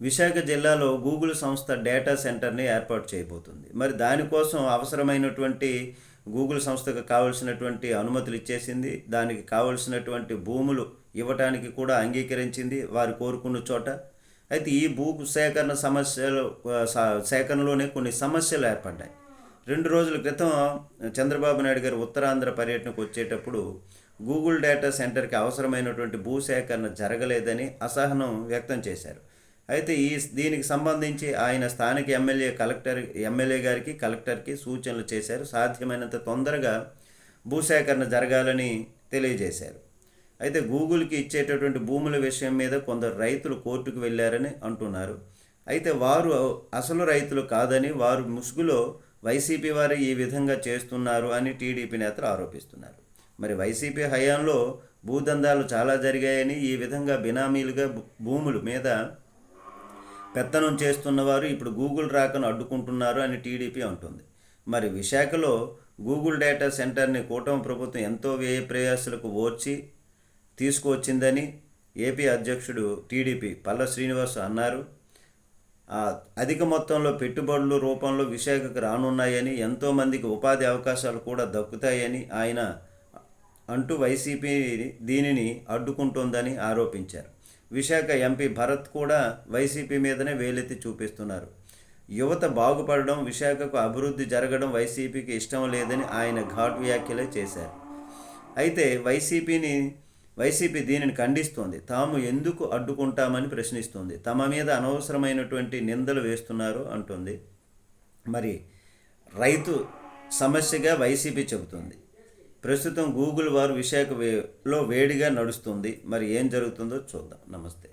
విశాఖ జిల్లాలో గూగుల్ సంస్థ డేటా సెంటర్ని ఏర్పాటు చేయబోతుంది. మరి దానికోసం అవసరమైనటువంటి గూగుల్ సంస్థకు కావలసినటువంటి అనుమతులు ఇచ్చేసింది దానికి కావలసినటువంటి భూములు ఇవ్వటానికి కూడా అంగీకరించింది వారు కోరుకున్న చోట. అయితే ఈ భూ సేకరణ సమస్యలు సేకరణలోనే కొన్ని సమస్యలు ఏర్పడ్డాయి. రెండు రోజుల క్రితం చంద్రబాబు నాయుడు గారు ఉత్తరాంధ్ర పర్యటనకు వచ్చేటప్పుడు గూగుల్ డేటా సెంటర్కి అవసరమైనటువంటి భూ సేకరణ జరగలేదని అసహనం వ్యక్తం చేశారు. అయితే ఈ దీనికి సంబంధించి ఆయన స్థానిక ఎమ్మెల్యే కలెక్టర్ ఎమ్మెల్యే గారికి కలెక్టర్కి సూచనలు చేశారు. సాధ్యమైనంత తొందరగా భూసేకరణ జరగాలని తెలియజేశారు. అయితే గూగుల్కి ఇచ్చేటటువంటి భూముల విషయం మీద కొందరు రైతులు కోర్టుకు వెళ్ళారని అంటున్నారు. అయితే వారు అసలు రైతులు కాదని వారు ముసుగులో వైసీపీ వారు ఈ విధంగా చేస్తున్నారు అని టీడీపీ నేతలు ఆరోపిస్తున్నారు. మరి వైసీపీ హయాంలో భూదందాలు చాలా జరిగాయని ఈ విధంగా బినామీలుగా భూముల మీద పెత్తనం చేస్తున్నవారు ఇప్పుడు గూగుల్ రాకను అడ్డుకుంటున్నారు అని టీడీపీ అంటుంది. మరి విశాఖలో గూగుల్ డేటా సెంటర్ని కూటమి ప్రభుత్వం ఎంతో వ్యయ ప్రయాసాలకు ఓర్చి తీసుకువచ్చిందని ఏపీ అధ్యక్షుడు టీడీపీ పల్ల శ్రీనివాస్ అన్నారు. అధిక మొత్తంలో పెట్టుబడుల రూపంలో విశాఖకు రానున్నాయని ఎంతోమందికి ఉపాధి అవకాశాలు కూడా దక్కుతాయని ఆయన అంటూ వైసీపీ దీనిని అడ్డుకుంటోందని ఆరోపించారు. విశాఖ ఎంపీ భరత్ కూడా వైసీపీ మీదనే వేలెత్తి చూపిస్తున్నారు. యువత బాగుపడడం విశాఖకు అభివృద్ధి జరగడం వైసీపీకి ఇష్టం లేదని ఆయన ఘాట్ వ్యాఖ్యలే చేశారు. అయితే వైసీపీని వైసీపీ దీనిని ఖండిస్తోంది. తాము ఎందుకు అడ్డుకుంటామని ప్రశ్నిస్తోంది. తమ మీద అనవసరమైనటువంటి నిందలు వేస్తున్నారు అంటుంది. మరి రైతు సమస్యగా వైసీపీ చెబుతుంది. ప్రస్తుతం గూగుల్ వారు విశాఖ వేలో వేడిగా నడుస్తుంది. మరి ఏం జరుగుతుందో చూద్దాం. నమస్తే.